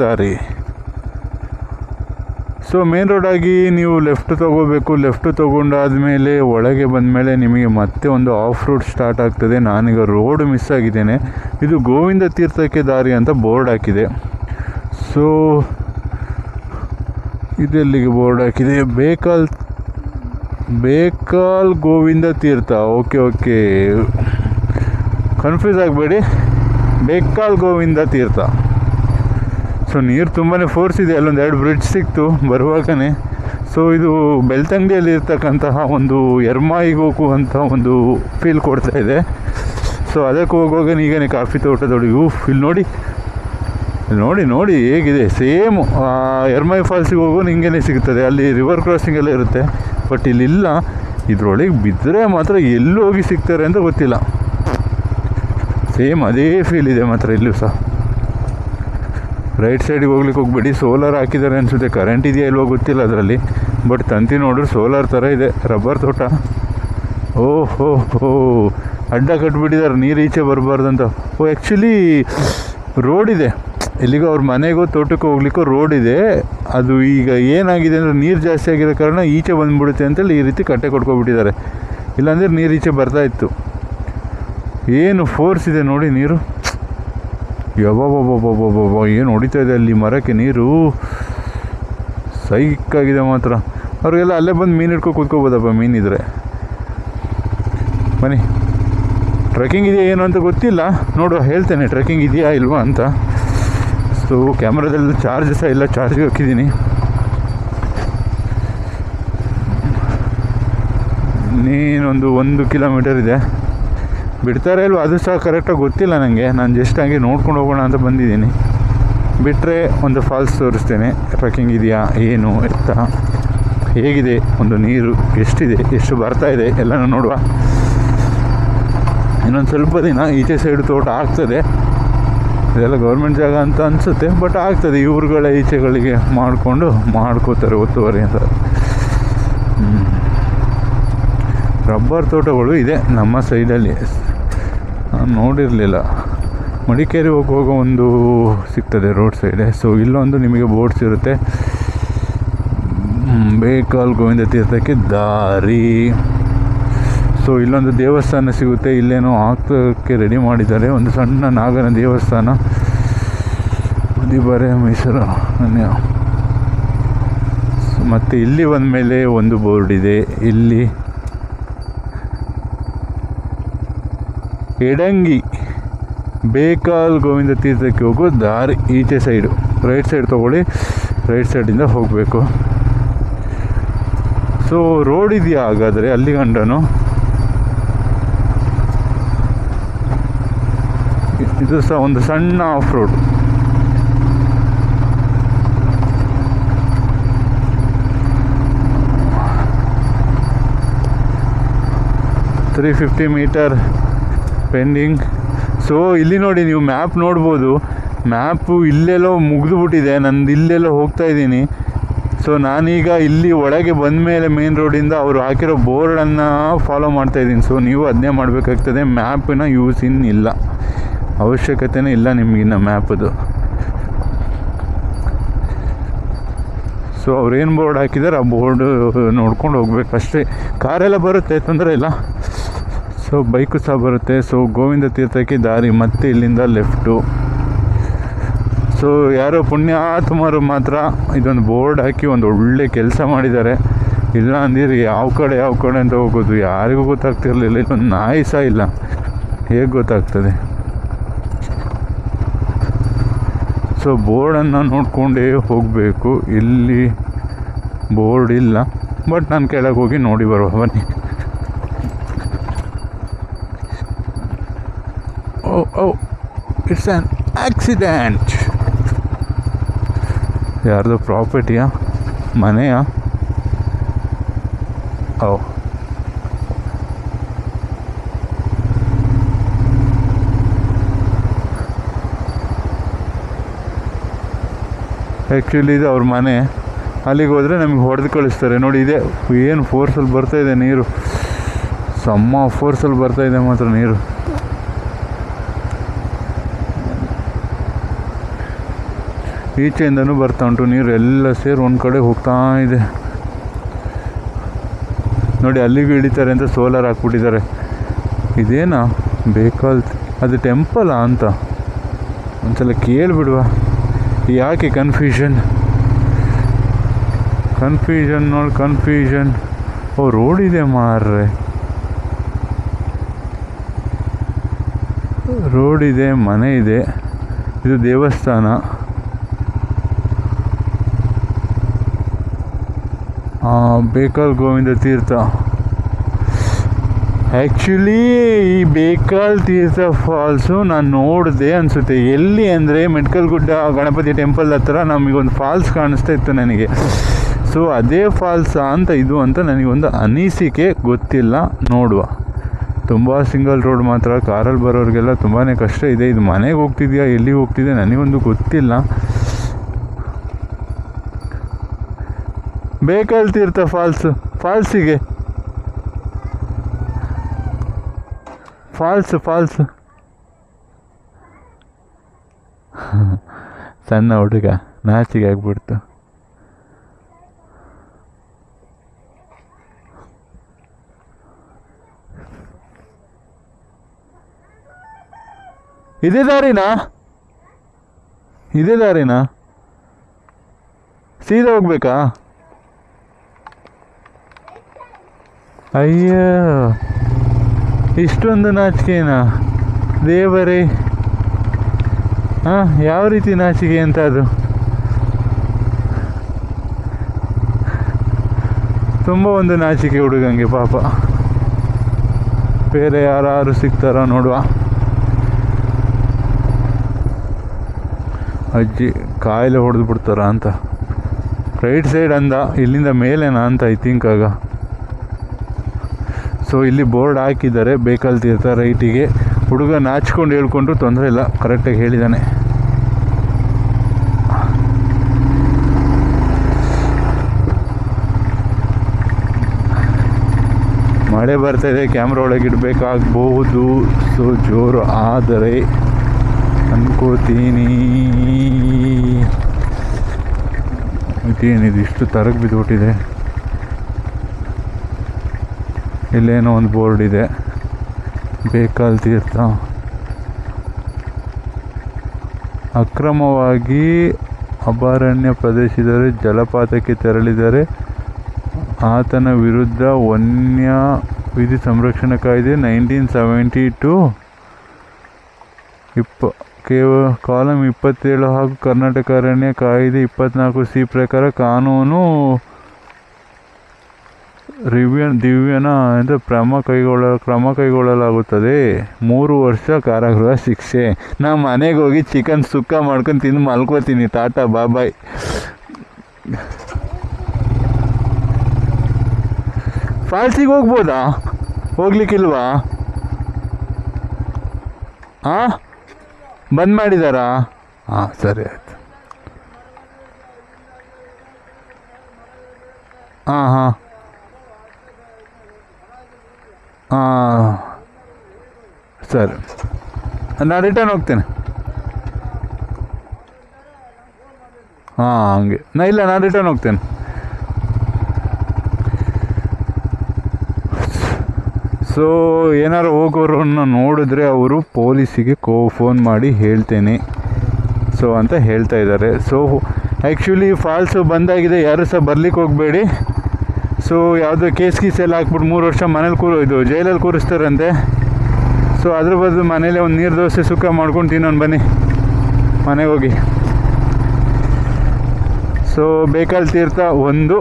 ದಾರಿ. So main ರೋಡಾಗಿ ನೀವು left ತೊಗೋಬೇಕು ಲೆಫ್ಟ್ ತೊಗೊಂಡಾದಮೇಲೆ ಒಳಗೆ ಬಂದಮೇಲೆ ನಿಮಗೆ ಮತ್ತೆ ಒಂದು ಆಫ್ ರೋಡ್ ಸ್ಟಾರ್ಟ್ ಆಗ್ತದೆ. ನಾನೀಗ ರೋಡ್ ಮಿಸ್ ಆಗಿದ್ದೇನೆ. ಇದು ಗೋವಿಂದ ತೀರ್ಥಕ್ಕೆ ದಾರಿ ಅಂತ ಬೋರ್ಡ್ ಹಾಕಿದೆ. ಸೊ ಇದೆಲ್ಲಿಗೆ ಬೋರ್ಡ್ ಹಾಕಿದೆ? Bekal Bekal Govinda Teertha. Okay okay confuse ಆಗಬೇಡಿ. ಬೇಕಲ್ ಗೋವಿಂದ ತೀರ್ಥ. ಸೊ ನೀರು ತುಂಬಾ ಫೋರ್ಸ್ ಇದೆ. ಅಲ್ಲೊಂದು ಎರಡು ಬ್ರಿಡ್ಜ್ ಸಿಕ್ತು ಬರುವಾಗನೇ. ಸೊ ಇದು ಬೆಳ್ತಂಗಡಿಯಲ್ಲಿ ಇರ್ತಕ್ಕಂತಹ ಒಂದು ಎರ್ಮಾಯಿಗೆ ಹೋಗುವಂಥ ಒಂದು ಫೀಲ್ ಕೊಡ್ತಾ ಇದೆ. ಸೊ ಅದಕ್ಕೆ ಹೋಗುವಾಗ ಈಗನೇ ಕಾಫಿ ತೋಟದೊಳಗೆ ಹೂ ಇಲ್ಲಿ ನೋಡಿ. ನೋಡಿ ನೋಡಿ ಹೇಗಿದೆ. ಸೇಮ್ ಎರ್ಮಾಯಿ ಫಾಲ್ಸಿಗೆ ಹೋಗೋ ಹಿಂಗೇನೆ ಸಿಗ್ತದೆ. ಅಲ್ಲಿ ರಿವರ್ ಕ್ರಾಸಿಂಗ್ ಎಲ್ಲ ಇರುತ್ತೆ. ಬಟ್ ಇಲ್ಲಿಲ್ಲ ಇದ್ರೊಳಗೆ ಬಿದ್ದರೆ ಮಾತ್ರ ಎಲ್ಲೋಗಿ ಸಿಗ್ತಾರೆ ಅಂತ ಗೊತ್ತಿಲ್ಲ. ಸೇಮ್ ಅದೇ ಫೀಲ್ ಇದೆ ಮಾತ್ರ ಇಲ್ಲೂ ಸಹ. ರೈಟ್ ಸೈಡಿಗೆ ಹೋಗ್ಲಿಕ್ಕೆ ಹೋಗ್ಬೇಡಿ. ಸೋಲಾರ್ ಹಾಕಿದ್ದಾರೆ ಅನಿಸುತ್ತೆ. ಕರೆಂಟ್ ಇದೆಯಾ ಇಲ್ವೋ ಗೊತ್ತಿಲ್ಲ ಅದರಲ್ಲಿ. ಬಟ್ ತಂತಿ ನೋಡಿದ್ರೆ ಸೋಲಾರ್ ಥರ ಇದೆ. ರಬ್ಬರ್ ತೋಟ. ಓಹೋ, ಹೋ. ಅಡ್ಡ ಕಟ್ಬಿಟ್ಟಿದ್ದಾರೆ. ನೀರು ಈಚೆ ಬರಬಾರ್ದಂತ. ಓ ಆ್ಯಕ್ಚುಲಿ ಇದೆ. ಇಲ್ಲಿಗೂ ಅವ್ರ ಮನೆಗೋ ತೋಟಕ್ಕೆ ಹೋಗ್ಲಿಕ್ಕೋ ರೋಡ್ ಇದೆ. ಅದು ಈಗ ಏನಾಗಿದೆ ಅಂದರೆ ನೀರು ಜಾಸ್ತಿ ಆಗಿರೋ ಕಾರಣ ಈಚೆ ಬಂದುಬಿಡುತ್ತೆ ಅಂತೇಳಿ ಈ ರೀತಿ ಕಟ್ಟೆ ಕೊಟ್ಕೊಬಿಟ್ಟಿದ್ದಾರೆ. ಇಲ್ಲಾಂದರೆ ನೀರು ಈಚೆ ಬರ್ತಾ ಇತ್ತು. ಏನು ಫೋರ್ಸ್ ಇದೆ ನೋಡಿ ನೀರು. ಯಬ್ಬಬ್ಬಬ್ಬಬ್ಬಬ್ಬ ಏನು ಹೊಡಿತಾ ಇದೆ ಅಲ್ಲಿ ಮರಕ್ಕೆ ನೀರು? ಸೈಕಾಗಿದೆ ಮಾತ್ರ. ಅವ್ರಿಗೆಲ್ಲ ಅಲ್ಲೇ ಬಂದು ಮೀನು ಹಿಡ್ಕೊ ಕೂತ್ಕೋಬೋದಪ್ಪ ಮೀನಿದ್ರೆ ಬನ್ನಿ. ಟ್ರೆಕ್ಕಿಂಗ್ ಇದೆಯಾ ಏನು ಅಂತ ಗೊತ್ತಿಲ್ಲ. ನೋಡು, ಹೇಳ್ತೇನೆ ಟ್ರೆಕ್ಕಿಂಗ್ ಇದೆಯಾ ಇಲ್ವಾ ಅಂತ. ಸೊ ಕ್ಯಾಮ್ರಾದಲ್ಲಿ ಚಾರ್ಜ್ ಸಹ ಇಲ್ಲ ಚಾರ್ಜಿಗೆ ಹಾಕಿದ್ದೀನಿ ನೀನೊಂದು ಒಂದು ಕಿಲೋಮೀಟರ್ ಇದೆ. ಬಿಡ್ತಾರೆ ಇಲ್ವ? ಅದು ಸಹ ಕರೆಕ್ಟಾಗಿ ಗೊತ್ತಿಲ್ಲ ನನಗೆ ನಾನು ಜಸ್ಟ್ ಹಾಗೆ ನೋಡ್ಕೊಂಡು ಹೋಗೋಣ ಅಂತ ಬಂದಿದ್ದೀನಿ. ಬಿಟ್ಟರೆ ಒಂದು ಫಾಲ್ಸ್ ತೋರಿಸ್ತೇನೆ. ಟ್ರೆಕ್ಕಿಂಗ್ ಇದೆಯಾ? ಏನು? ಎತ್ತ ಹೇಗಿದೆ? ಒಂದು ನೀರು ಎಷ್ಟಿದೆ? ಎಷ್ಟು ಬರ್ತಾ ಇದೆ? ಎಲ್ಲನೂ ನೋಡುವ. ಇನ್ನೊಂದು ಸ್ವಲ್ಪ ದಿನ ಈಚೆ ಸೈಡ್ ತೋಟ ಆಗ್ತದೆ. ಇದೆಲ್ಲ ಗೌರ್ಮೆಂಟ್ ಜಾಗ ಅಂತ ಅನಿಸುತ್ತೆ ಬಟ್ ಆಗ್ತದೆ. ಇವ್ರುಗಳ ಈಚೆಗಳಿಗೆ ಮಾಡಿಕೊಂಡು ಮಾಡ್ಕೋತಾರೆ ಒತ್ತುವರಿ ಅಂತ. ರಬ್ಬರ್ ತೋಟಗಳು ಇದೆ ನಮ್ಮ ಸೈಡಲ್ಲಿ ನಾನು ನೋಡಿರಲಿಲ್ಲ. ಮಡಿಕೇರಿ ಹೋಗುವಾಗ ಒಂದು ಸಿಗ್ತದೆ ರೋಡ್ ಸೈಡೆ. ಸೊ ಇಲ್ಲೊಂದು ನಿಮಗೆ ಬೋರ್ಡ್ಸ್ ಇರುತ್ತೆ. ಬೇಕಾಲ್ ಗೋವಿಂದ ತೀರ್ಥಕ್ಕೆ ದಾರಿ. ಸೊ ಇಲ್ಲೊಂದು ದೇವಸ್ಥಾನ ಸಿಗುತ್ತೆ. ಇಲ್ಲೇನೋ ಹಾಕೋಕ್ಕೆ ರೆಡಿ ಮಾಡಿದ್ದಾರೆ. ಒಂದು ಸಣ್ಣ ನಾಗನ ದೇವಸ್ಥಾನ. ಬರೆ ಮೈಸೂರು ಅನ್ಯ ಮತ್ತು ಇಲ್ಲಿ ಬಂದ ಮೇಲೆ ಒಂದು ಬೋರ್ಡ್ ಇದೆ. ಇಲ್ಲಿ ಎಡಂಗಿ ಬೇಕಾಲ್ ಗೋವಿಂದ ತೀರ್ಥಕ್ಕೆ ಹೋಗೋ ದಾರಿ ಈಚೆ ಸೈಡು. ರೈಟ್ ಸೈಡ್ ತೊಗೊಳ್ಳಿ, ರೈಟ್ ಸೈಡಿಂದ ಹೋಗಬೇಕು. ಸೊ ರೋಡ್ ಇದೆಯಾ ಹಾಗಾದರೆ, ಅಲ್ಲಿ ಗಂಡನು? ಇದು ಸಹ ಒಂದು ಸಣ್ಣ off road three fifty metre pending so ಇಲ್ಲಿ ನೋಡಿ ನೀವು ಮ್ಯಾಪ್ ನೋಡ್ಬೋದು. ಮ್ಯಾಪು ಇಲ್ಲೆಲ್ಲೋ ಮುಗಿದುಬಿಟ್ಟಿದೆ. ನಂದು ಇಲ್ಲೆಲ್ಲೋ ಹೋಗ್ತಾ ಇದ್ದೀನಿ. ಸೊ ನಾನೀಗ ಇಲ್ಲಿ ಒಳಗೆ ಬಂದ ಮೇಲೆ ಮೇನ್ ರೋಡಿಂದ ಅವರು ಹಾಕಿರೋ ಬೋರ್ಡನ್ನು ಫಾಲೋ ಮಾಡ್ತಾ ಇದ್ದೀನಿ. ಸೊ ನೀವು ಅದನ್ನೇ ಮಾಡಬೇಕಾಗ್ತದೆ. ಮ್ಯಾಪಿನ ಯೂಸ್ ಇನ್ ಇಲ್ಲ. ಅವಶ್ಯಕತೆನೇ ಇಲ್ಲ ನಿಮಗಿನ್ನ ಮ್ಯಾಪದು ಸೊ ಅವ್ರು ಏನು ಬೋರ್ಡ್ ಹಾಕಿದ್ದಾರೆ ಆ ಬೋರ್ಡು ನೋಡ್ಕೊಂಡು ಹೋಗ್ಬೇಕು ಅಷ್ಟೇ. ಕಾರೆಲ್ಲ ಬರುತ್ತೆ ತೊಂದರೆ ಇಲ್ಲ. ಸೊ ಬೈಕು ಸಹ ಬರುತ್ತೆ. ಸೊ ಗೋವಿಂದ ತೀರ್ಥಕ್ಕೆ ದಾರಿ, ಮತ್ತೆ ಇಲ್ಲಿಂದ ಲೆಫ್ಟು ಸೊ ಯಾರೋ ಪುಣ್ಯಾತ್ಮರು ಮಾತ್ರ ಇದೊಂದು ಬೋರ್ಡ್ ಹಾಕಿ ಒಂದು ಒಳ್ಳೆ ಕೆಲಸ ಮಾಡಿದ್ದಾರೆ. ಇಲ್ಲ ಅಂದಿರಿ, ಯಾವ ಕಡೆ ಯಾವ ಕಡೆ ಅಂತ ಹೋಗೋದು ಯಾರಿಗೂ ಗೊತ್ತಾಗ್ತಿರ್ಲಿಲ್ಲ. ಇಲ್ಲೊಂದು ನಾಯಿ ಸಹ ಇಲ್ಲ. ಹೇಗೆ ಗೊತ್ತಾಗ್ತದೆ? ಸೊ ಬೋರ್ಡನ್ನು ನೋಡಿಕೊಂಡೇ ಹೋಗಬೇಕು. ಇಲ್ಲಿ ಬೋರ್ಡ್ ಇಲ್ಲ. ಬಟ್ ನಾನು ಕೆಳಗೆ ಹೋಗಿ ನೋಡಿ ಬರುವ ಬನ್ನಿ. Oh oh it's an accident ಯಾರ್ದು ಪ್ರಾಪರ್ಟಿಯಾ ಮನೆಯಾ? ಓ ಆ್ಯಕ್ಚುಲಿ ಇದು ಅವ್ರ ಮನೆ. ಅಲ್ಲಿಗೆ ಹೋದರೆ ನಮಗೆ ಹೊಡೆದು ಕಳಿಸ್ತಾರೆ. ನೋಡಿ, ಇದೆ ಏನು ಫೋರ್ಸಲ್ಲಿ ಬರ್ತಾ ಇದೆ ನೀರು. ಸಮ್ಮ ಫೋರ್ಸಲ್ಲಿ ಬರ್ತಾ ಇದೆ ಮಾತ್ರ ನೀರು. ಈಚೆಯಿಂದನೂ ಬರ್ತಾ ಉಂಟು. ನೀರು ಎಲ್ಲ ಸೇರಿ ಒಂದು ಕಡೆ ಹೋಗ್ತಾ ಇದೆ. ನೋಡಿ, ಅಲ್ಲಿಗೂ ಇಳಿತಾರೆ ಅಂತ ಸೋಲಾರ್ ಹಾಕ್ಬಿಟ್ಟಿದ್ದಾರೆ. ಇದೇನಾ? ಬೇಕಾಲ್ ಅದು ಟೆಂಪಲಾ ಅಂತ. ಒಂದ್ಸಲ ಕೇಳಿಬಿಡುವ. ಯಾಕೆ ಕನ್ಫ್ಯೂಷನ್ ಕನ್ಫ್ಯೂಷನ್ ನೋಡಿ ಕನ್ಫ್ಯೂಷನ್ ಓ ರೋಡ್ ಇದೆ ಮಾರ್ರೆ. ರೋಡ್ ಇದೆ, ಮನೆ ಇದೆ. ಇದು ದೇವಸ್ಥಾನ ಆ, ಬೇಕಲ್ ಗೋವಿಂದ ತೀರ್ಥ ಆ್ಯಕ್ಚುಲಿ ಈ ಬೇಕಲ್ ತೀರ್ಥ ಫಾಲ್ಸು ನಾನು ನೋಡಿದೆ ಅನಿಸುತ್ತೆ. ಎಲ್ಲಿ ಅಂದರೆ ಮೆಡ್ಕಲ್ ಗುಡ್ಡ ಗಣಪತಿ ಟೆಂಪಲ್ ಹತ್ರ ನಮಗೊಂದು ಫಾಲ್ಸ್ ಕಾಣಿಸ್ತಾ ಇತ್ತು ನನಗೆ. ಸೊ ಅದೇ ಫಾಲ್ಸಾ ಅಂತ ಇದು ಅಂತ ನನಗೊಂದು ಅನಿಸಿಕೆ ಗೊತ್ತಿಲ್ಲ. ನೋಡುವ. ತುಂಬ ಸಿಂಗಲ್ ರೋಡ್ ಮಾತ್ರ, ಕಾರಲ್ಲಿ ಬರೋರಿಗೆಲ್ಲ ತುಂಬಾ ಕಷ್ಟ ಇದೆ. ಇದು ಮನೆಗೆ ಹೋಗ್ತಿದೆಯಾ, ಎಲ್ಲಿಗೆ ಹೋಗ್ತಿದೆ ನನಗೊಂದು ಗೊತ್ತಿಲ್ಲ. ಬೇಕಲ್ ತೀರ್ಥ ಫಾಲ್ಸ್ ಫಾಲ್ಸಿಗೆ ಫಾಲ್ಸ್ ಫಾಲ್ಸ್ ಸಣ್ಣ ಹುಡುಗ ನಾಚಿಗೆ ಆಗ್ಬಿಡ್ತು. ಇದೇ ದಾರಿನಾ? ಇದೇ ದಾರಿನಾ? ಸೀದಾ ಹೋಗ್ಬೇಕಾ? ಅಯ್ಯೋ, ಇಷ್ಟೊಂದು ನಾಚಿಕೆನಾ. ದೇವರೇ. ಹಾಂ, ಯಾವ ರೀತಿ ನಾಚಿಕೆ ಅಂತ ಅದು? ತುಂಬ ಒಂದು ನಾಚಿಕೆ ಹುಡುಗಂಗೆ ಪಾಪ. ಬೇರೆ ಯಾರು ಸಿಗ್ತಾರೋ ನೋಡುವ. ಅಜ್ಜಿ ಕಾಯಿಲೆ ಹೊಡೆದು ಬಿಡ್ತಾರ ಅಂತ. ರೈಟ್ ಸೈಡ್ ಅಂದ, ಇಲ್ಲಿಂದ ಮೇಲೇನಾ ಅಂತ ಐ ಥಿಂಕ್ ಆಗ. ಸೊ ಇಲ್ಲಿ ಬೋರ್ಡ್ ಹಾಕಿದ್ದಾರೆ ಬೇಕಲ್ ತೀರ್ಥ ರೈಟಿಗೆ. ಹುಡುಗ ನಾಚ್ಕೊಂಡು ಹೇಳ್ಕೊಂಡ್ರು ತೊಂದರೆ ಇಲ್ಲ ಕರೆಕ್ಟಾಗಿ ಹೇಳಿದ್ದಾನೆ ಮಳೆ ಬರ್ತಾಯಿದೆ ಕ್ಯಾಮ್ರಾ ಒಳಗೆ ಇಡಬೇಕಾಗಬಹುದು. ಸೊ ಜೋರು ಆದರೆ ಅನ್ಕೋತೀನಿ. ಇದೇನಿದು, ಇಷ್ಟು ತರಗ್ ಬಿದ್ದುಬಿಟ್ಟಿದೆ. ಇಲ್ಲೇನೋ ಒಂದು ಬೋರ್ಡ್ ಇದೆ. ಬೇಕಲ್ ತೀರ್ಥ. ಅಕ್ರಮವಾಗಿ ಅಭಯಾರಣ್ಯ ಪ್ರದೇಶದಲ್ಲಿ ಜಲಪಾತಕ್ಕೆ ತೆರಳಿದರೆ ಆತನ ವಿರುದ್ಧ ವನ್ಯ ವಿಧಿ ಸಂರಕ್ಷಣಾ ಕಾಯ್ದೆ ನೈನ್ಟೀನ್ ಸೆವೆಂಟಿ ಟು. ಇಪ್ಪ, ಕೇವ, ಕಾಲಂ ಇಪ್ಪತ್ತೇಳು ಹಾಗೂ ಕರ್ನಾಟಕ ಅರಣ್ಯ ಕಾಯ್ದೆ ಇಪ್ಪತ್ನಾಲ್ಕು ಸಿ ಪ್ರಕಾರ ಕಾನೂನು ರಿವ್ಯ ದಿವ್ಯನ ಎಂದು ಕ್ರಮ ಕೈಗೊಳ್ಳ ಕ್ರಮ ಕೈಗೊಳ್ಳಲಾಗುತ್ತದೆ. ಮೂರು ವರ್ಷ ಕಾರಾಗೃಹ ಶಿಕ್ಷೆ. ನಾ ಮನೆಗೆ ಹೋಗಿ ಚಿಕನ್ ಸುಕ್ಕ ಮಾಡ್ಕೊಂಡು ತಿಂದು ಮಲ್ಕೋತೀನಿ. ಟಾಟಾ ಬಾಬಾಯ್ ಫಾಲ್ಸಿಗೆ ಹೋಗ್ಬೋದಾ? ಹೋಗ್ಲಿಕ್ಕಿಲ್ವಾ? ಹಾಂ ಬಂದ್ ಮಾಡಿದಾರಾ? ಹಾಂ ಸರಿ ಆಯ್ತು. ಹಾಂ ಹಾಂ ಹಾಂ ಸರಿ. ನಾನು ರಿಟರ್ನ್ ಹೋಗ್ತೇನೆ. ಹಾಂ, ಹಂಗೆ. ನಾ ಇಲ್ಲ ನಾನು ರಿಟರ್ನ್ ಹೋಗ್ತೇನೆ. ಸೊ ಏನಾರು ಹೋಗೋರನ್ನ ನೋಡಿದ್ರೆ ಅವರು ಪೊಲೀಸಿಗೆ ಕೋ ಫೋನ್ ಮಾಡಿ ಹೇಳ್ತೇನೆ. ಸೊ ಅಂತ ಹೇಳ್ತಾ ಇದ್ದಾರೆ ಸೊ ಆ್ಯಕ್ಚುಲಿ ಫಾಲ್ಸು ಬಂದಾಗಿದೆ. ಯಾರೂ ಸಹ ಬರ್ಲಿಕ್ಕೆ ಹೋಗಬೇಡಿ. ಸೊ ಯಾವುದೇ ಕೇಸ್ ಗೀಸ್ ಎಲ್ಲ ಹಾಕ್ಬಿಟ್ಟು ಮೂರು ವರ್ಷ ಮನೇಲಿ ಕೂರು ಇದು ಜೈಲಲ್ಲಿ ಕೂರಿಸ್ತಾರಂತೆ. ಸೊ ಅದ್ರ ಬದಲು ಮನೇಲೆ ಒಂದು ನೀರು ದೋಸೆ ಸುಖ ಮಾಡ್ಕೊಂಡು ತಿನ್ನೋಣ ಬನ್ನಿ. ಮನೆಗೆ ಹೋಗಿ. ಸೊ ಬೇಕಲ್ ತೀರ್ಥ ಒಂದು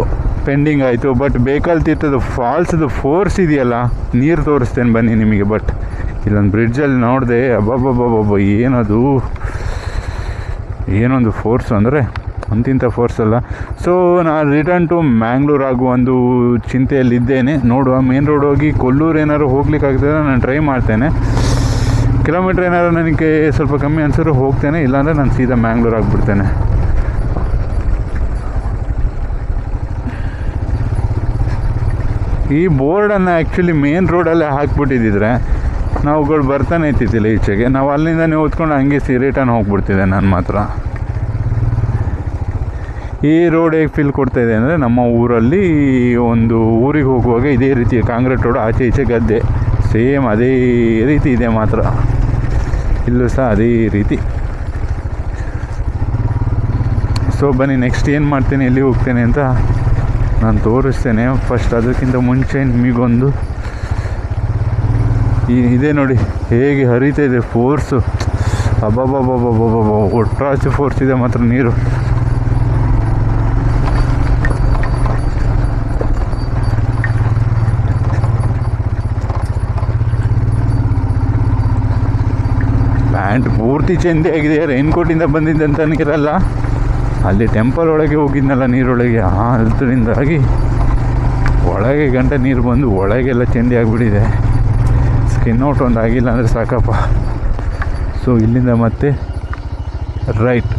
ಪೆಂಡಿಂಗ್ ಆಯಿತು ಬಟ್ ಬೇಕಲ್ ತೀರ್ಥದ ಫಾಲ್ಸ್ದು ಫೋರ್ಸ್ ಇದೆಯಲ್ಲ, ನೀರು ತೋರಿಸ್ತೇನೆ ಬನ್ನಿ ನಿಮಗೆ ಬಟ್ ಇಲ್ಲೊಂದು ಬ್ರಿಡ್ಜಲ್ಲಿ ನೋಡಿದೆ ಅಬ್ಬಬ್ಬಬ್ಬಬ್ಬ ಏನದು? ಏನೊಂದು ಫೋರ್ಸ್ ಅಂದರೆ? ಅಂತಿಂಥ ಫೋರ್ಸ್ ಅಲ್ಲ. ಸೊ ನಾನು ರಿಟರ್ನ್ ಟು ಮ್ಯಾಂಗ್ಳೂರ್ ಆಗುವ ಒಂದು ಚಿಂತೆಯಲ್ಲಿದ್ದೇನೆ. ನೋಡುವ ಮೇನ್ ರೋಡ್ ಹೋಗಿ ಕೊಲ್ಲೂರು ಏನಾದ್ರು ಹೋಗ್ಲಿಕ್ಕಾಗ್ತದೆ ನಾನು ಟ್ರೈ ಮಾಡ್ತೇನೆ. ಕಿಲೋಮೀಟ್ರ್ ಏನಾದ್ರು ನನಗೆ ಸ್ವಲ್ಪ ಕಮ್ಮಿ ಅನ್ಸಿದ್ರೆ ಹೋಗ್ತೇನೆ. ಇಲ್ಲಾಂದರೆ ನಾನು ಸೀದಾ ಮ್ಯಾಂಗ್ಳೂರ್ ಆಗಿಬಿಡ್ತೇನೆ. ಈ ಬೋರ್ಡನ್ನು ಆ್ಯಕ್ಚುಲಿ ಮೇನ್ ರೋಡಲ್ಲೇ ಹಾಕ್ಬಿಟ್ಟಿದ್ದಿದ್ರೆ ನಾವುಗಳು ಬರ್ತಾನೆ ಇರ್ತಿದ್ದಿಲ್ಲ ಈಚೆಗೆ. ನಾವು ಅಲ್ಲಿಂದನೇ ಓದ್ಕೊಂಡು ಹಂಗೆ ಸಿ ರಿಟರ್ನ್ ಹೋಗ್ಬಿಡ್ತಿದ್ದೆ ನಾನು ಮಾತ್ರ. ಈ ರೋಡ್ ಹೇಗೆ ಫೀಲ್ ಕೊಡ್ತಾ ಇದೆ ಅಂದರೆ ನಮ್ಮ ಊರಲ್ಲಿ ಒಂದು ಊರಿಗೆ ಹೋಗುವಾಗ ಇದೇ ರೀತಿ ಕಾಂಕ್ರೀಟ್ ರೋಡ್ ಆಚೆ ಈಚೆ ಗದ್ದೆ. ಸೇಮ್ ಅದೇ ರೀತಿ ಇದೆ ಮಾತ್ರ. ಇಲ್ಲೂ ಸಹ ಅದೇ ರೀತಿ. ಸೊ ಬನ್ನಿ ನೆಕ್ಸ್ಟ್ ಏನು ಮಾಡ್ತೀನಿ, ಎಲ್ಲಿ ಹೋಗ್ತೇನೆ ಅಂತ ನಾನು ತೋರಿಸ್ತೇನೆ. ಫಸ್ಟ್ ಅದಕ್ಕಿಂತ ಮುಂಚೆ ನಿಮಗೊಂದು ಈ ಇದೆ ನೋಡಿ, ಹೇಗೆ ಹರಿತಾ ಇದೆ ಫೋರ್ಸು ಅಬ್ಬಬ್ಬಬ್ಬಬ್ಬಬ್ಬಬ್ಬ ಒಟ್ರಾಚು ಫೋರ್ಸ್ ಇದೆ ಮಾತ್ರ ನೀರು. ಪೂರ್ತಿ ಚೇಂಜ್ ಆಗಿದೆ ರೈನ್ಕೋಟಿಂದ ಬಂದಿದ್ದಂತ ನೀರಲ್ಲ. ಅಲ್ಲಿ ಟೆಂಪಲ್ ಒಳಗೆ ಹೋಗಿದ್ನಲ್ಲ ನೀರೊಳಗೆ, ಆ ಅದರಿಂದಾಗಿ ಒಳಗೆ ಗಂಟೆ ನೀರು ಬಂದು ಒಳಗೆಲ್ಲ ಚೆಂಡಿ ಆಗಿಬಿಟ್ಟಿದೆ. ಸ್ಕಿನ್ ಔಟ್ ಒಂದು ಆಗಿಲ್ಲ ಅಂದರೆ ಸಾಕಪ್ಪ. ಸೊ ಇಲ್ಲಿಂದ ಮತ್ತೆ ರೈಟ್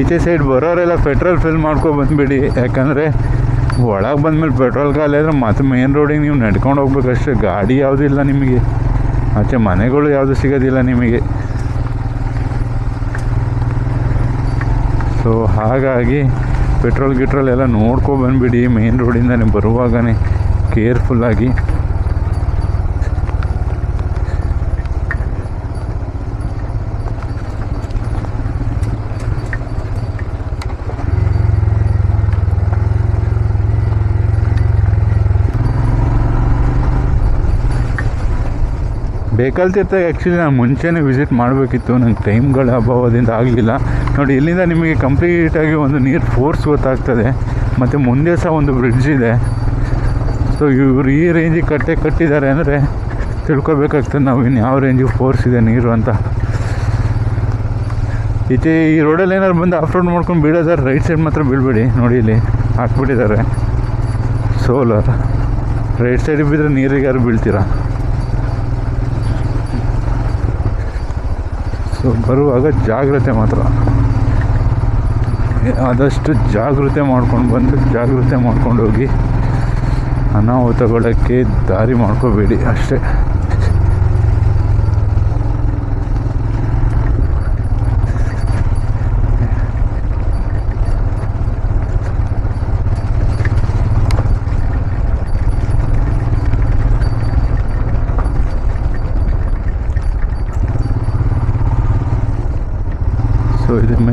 ಈಚೆ ಸೈಡ್ ಬರೋರೆಲ್ಲ ಪೆಟ್ರೋಲ್ ಫಿಲ್ ಮಾಡ್ಕೊ ಬಂದುಬಿಡಿ. ಯಾಕಂದರೆ ಒಳಗೆ ಬಂದಮೇಲೆ ಪೆಟ್ರೋಲ್ ಖಾಲಿ ಆದರೆ ಮತ್ತೆ ಮೇನ್ ರೋಡಿಗೆ ನೀವು ನಡ್ಕೊಂಡು ಹೋಗ್ಬೇಕಷ್ಟೇ ಗಾಡಿ ಯಾವುದೂ ಇಲ್ಲ ನಿಮಗೆ. ಆಚೆ ಮನೆಗಳು ಯಾವುದು ಸಿಗೋದಿಲ್ಲ ನಿಮಗೆ. ಸೊ ಹಾಗಾಗಿ ಪೆಟ್ರೋಲ್ ಗಿಟ್ರೋಲ್ ಎಲ್ಲ ನೋಡ್ಕೊ ಬಂದುಬಿಡಿ. ಮೇನ್ ನೀವು ಬರುವಾಗನೇ ಕೇರ್ಫುಲ್ಲಾಗಿ ಬೇಕಲ್ತಿರ್ತ ಆ್ಯಕ್ಚುಲಿ ನಾನು ಮುಂಚೆನೇ ವಿಸಿಟ್ ಮಾಡಬೇಕಿತ್ತು. ನಂಗೆ ಟೈಮ್ಗಳ ಅಭಾವದಿಂದ ಆಗಲಿಲ್ಲ. ನೋಡಿ, ಇಲ್ಲಿಂದ ನಿಮಗೆ ಕಂಪ್ಲೀಟಾಗಿ ಒಂದು ನೀರು ಫೋರ್ಸ್ ಗೊತ್ತಾಗ್ತದೆ. ಮತ್ತು ಮುಂದೆ ಸಹ ಒಂದು ಬ್ರಿಡ್ಜ್ ಇದೆ. ಸೊ ಇವರು ಈ ರೇಂಜಿಗೆ ಕಟ್ಟೆ ಕಟ್ಟಿದ್ದಾರೆ ಅಂದರೆ ತಿಳ್ಕೊಬೇಕಾಗ್ತದೆ ನಾವು ಇನ್ನು ಯಾವ ರೇಂಜಿಗೆ ಫೋರ್ಸ್ ಇದೆ ನೀರು ಅಂತ. ಈಚೆ ಈ ರೋಡಲ್ಲಿ ಏನಾದ್ರು ಬಂದು ಆಫ್ ರೋಡ್ ಮಾಡ್ಕೊಂಡು ಬೀಳೋದಾದ್ರೆ ರೈಟ್ ಸೈಡ್ ಮಾತ್ರ ಬೀಳ್ಬೇಡಿ. ನೋಡಿ ಇಲ್ಲಿ ಹಾಕ್ಬಿಟ್ಟಿದ್ದಾರೆ. ಸೋಲಾರ್ ರೈಟ್ ಸೈಡಿಗೆ ಬಿದ್ದರೆ ನೀರಿಗೆ ಯಾರು ಬೀಳ್ತೀರಾ? ಸೊ ಬರುವಾಗ ಜಾಗ್ರತೆ ಮಾತ್ರ. ಆದಷ್ಟು ಜಾಗ್ರತೆ ಮಾಡ್ಕೊಂಡು ಬಂದು ಜಾಗ್ರತೆ ಮಾಡ್ಕೊಂಡು ಹೋಗಿ ಅನಾಹುತಗೊಳ್ಳೋಕ್ಕೆ ದಾರಿ ಮಾಡ್ಕೋಬೇಡಿ ಅಷ್ಟೇ.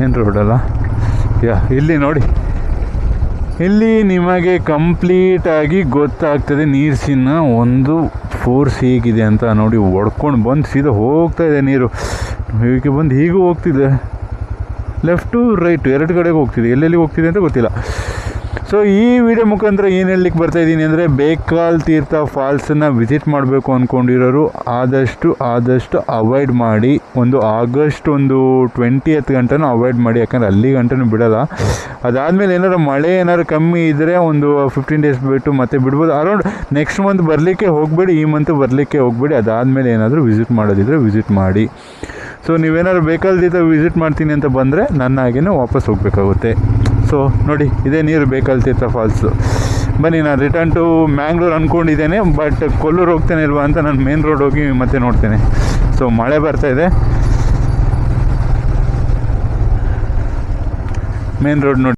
ಮೇನ್ ರೋಡಲ್ಲ ಯಾ, ಇಲ್ಲಿ ನೋಡಿ. ಇಲ್ಲಿ ನಿಮಗೆ ಕಂಪ್ಲೀಟಾಗಿ ಗೊತ್ತಾಗ್ತದೆ ನೀರ್ಸಿನ ಒಂದು ಫೋರ್ಸ್ ಹೀಗಿದೆ ಅಂತ ನೋಡಿ ಒಡ್ಕೊಂಡು ಬಂದು ಸೀದಾ ಹೋಗ್ತಾ ಇದೆ ನೀರು. ಹೀಗೆ ಬಂದು ಹೀಗೂ ಹೋಗ್ತಿದೆ. ಲೆಫ್ಟು ರೈಟು ಎರಡು ಕಡೆಗೆ ಹೋಗ್ತಿದೆ. ಎಲ್ಲೆಲ್ಲಿ ಹೋಗ್ತಿದೆ ಅಂತ ಗೊತ್ತಿಲ್ಲ. ಸೊ ಈ ವಿಡಿಯೋ ಮುಖಾಂತರ ಏನು ಹೇಳಲಿಕ್ಕೆ ಬರ್ತಾ ಇದ್ದೀನಿ ಅಂದರೆ ಬೇಕಾಲ್ ತೀರ್ಥ ಫಾಲ್ಸನ್ನು ವಿಸಿಟ್ ಮಾಡಬೇಕು ಅಂದ್ಕೊಂಡಿರೋರು ಆದಷ್ಟು ಆದಷ್ಟು ಅವಾಯ್ಡ್ ಮಾಡಿ ಒಂದು ಆಗಸ್ಟ್ ಒಂದು ಟ್ವೆಂಟಿ ಹತ್ತು ಗಂಟೆನೂ ಅವಾಯ್ಡ್ ಮಾಡಿ, ಯಾಕಂದರೆ ಅಲ್ಲಿ ಗಂಟೆನೂ ಬಿಡೋಲ್ಲ. ಅದಾದಮೇಲೆ ಏನಾದ್ರು ಮಳೆ ಏನಾದ್ರು ಕಮ್ಮಿ ಇದ್ದರೆ ಒಂದು ಫಿಫ್ಟೀನ್ ಡೇಸ್ ಬಿಟ್ಟು ಮತ್ತೆ ಬಿಡ್ಬೋದು. ಅರೌಂಡ್ ನೆಕ್ಸ್ಟ್ ಮಂತ್ ಬರಲಿಕ್ಕೆ ಹೋಗಬೇಡಿ, ಈ ಮಂತ್ ಬರಲಿಕ್ಕೆ ಹೋಗಬೇಡಿ. ಅದಾದಮೇಲೆ ಏನಾದರೂ ವಿಸಿಟ್ ಮಾಡೋದಿದ್ರೆ ವಿಸಿಟ್ ಮಾಡಿ. ಸೊ ನೀವೇನಾದ್ರು ಬೇಕಾದ ವಿಸಿಟ್ ಮಾಡ್ತೀನಿ ಅಂತ ಬಂದರೆ ನನ್ನ ಹಾಗೇನೆ ವಾಪಸ್ ಹೋಗಬೇಕಾಗುತ್ತೆ. ಸೊ ನೋಡಿ, ಇದೇ ನೀರು ಬೇಕಲ್ತಿರ್ತ ಫಾಲ್ಸು. ಬನ್ನಿ, ನಾನು ರಿಟರ್ನ್ ಟು ಮ್ಯಾಂಗ್ಳೂರ್ ಅಂದ್ಕೊಂಡಿದ್ದೇನೆ ಬಟ್ ಕೊಲ್ಲೂರು ಹೋಗ್ತೇನೆ ಇಲ್ವಾ ಅಂತ ನಾನು ಮೇನ್ ರೋಡ್ ಹೋಗಿ ಮತ್ತೆ ನೋಡ್ತೇನೆ. ಸೊ ಮಳೆ ಬರ್ತಾ ಇದೆ. ಮೇನ್ ರೋಡ್ ನೋಡಿ.